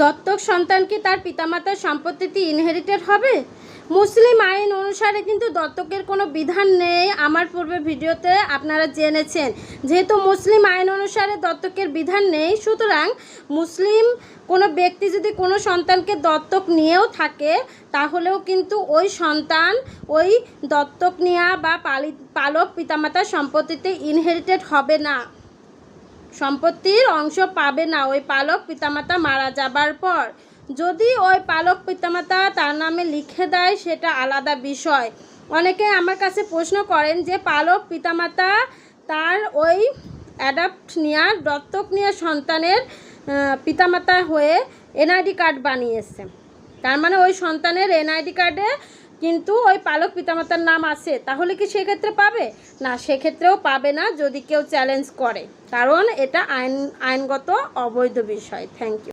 দত্তক সন্তান কি তার পিতামাতার সম্পত্তিতে ইনহেরিটেড হবে? মুসলিম আইন অনুসারে কিন্তু দত্তকের কোনো বিধান নেই। আমার পূর্বে ভিডিওতে আপনারা জেনেছেন। যেহেতু মুসলিম আইন অনুসারে দত্তকের বিধান নেই, সুতরাং মুসলিম কোনো ব্যক্তি যদি কোনো সন্তানকে দত্তক নিয়েও থাকে, তাহলেও কিন্তু ওই সন্তান, ওই দত্তক নেওয়া বা পালিত পালক পিতামাতার সম্পত্তিতে ইনহেরিটেড হবে না। সম্পত্তির অংশ পাবে না। ওই পালক পিতামাতা মারা যাবার পর যদি ওই পালক পিতামাতা তার নামে লিখে দেয়, সেটা আলাদা বিষয়। অনেকে আমার কাছে প্রশ্ন করেন যে, পালক পিতামাতা তার ওই অ্যাডাপ্ট নেওয়া দত্তক নেওয়া সন্তানের পিতামাতা হয়ে এনআইডি কার্ড বানিয়েছে। তার মানে ওই সন্তানের এনআইডি কার্ডে কিন্তু ওই পালক পিতামাতার নাম আছে, তাহলে কি সেক্ষেত্রে পাবে? না, সেক্ষেত্রেও পাবে না যদি কেউ চ্যালেঞ্জ করে। কারণ এটা আইন, আইনগত অবৈধ বিষয়। Thank you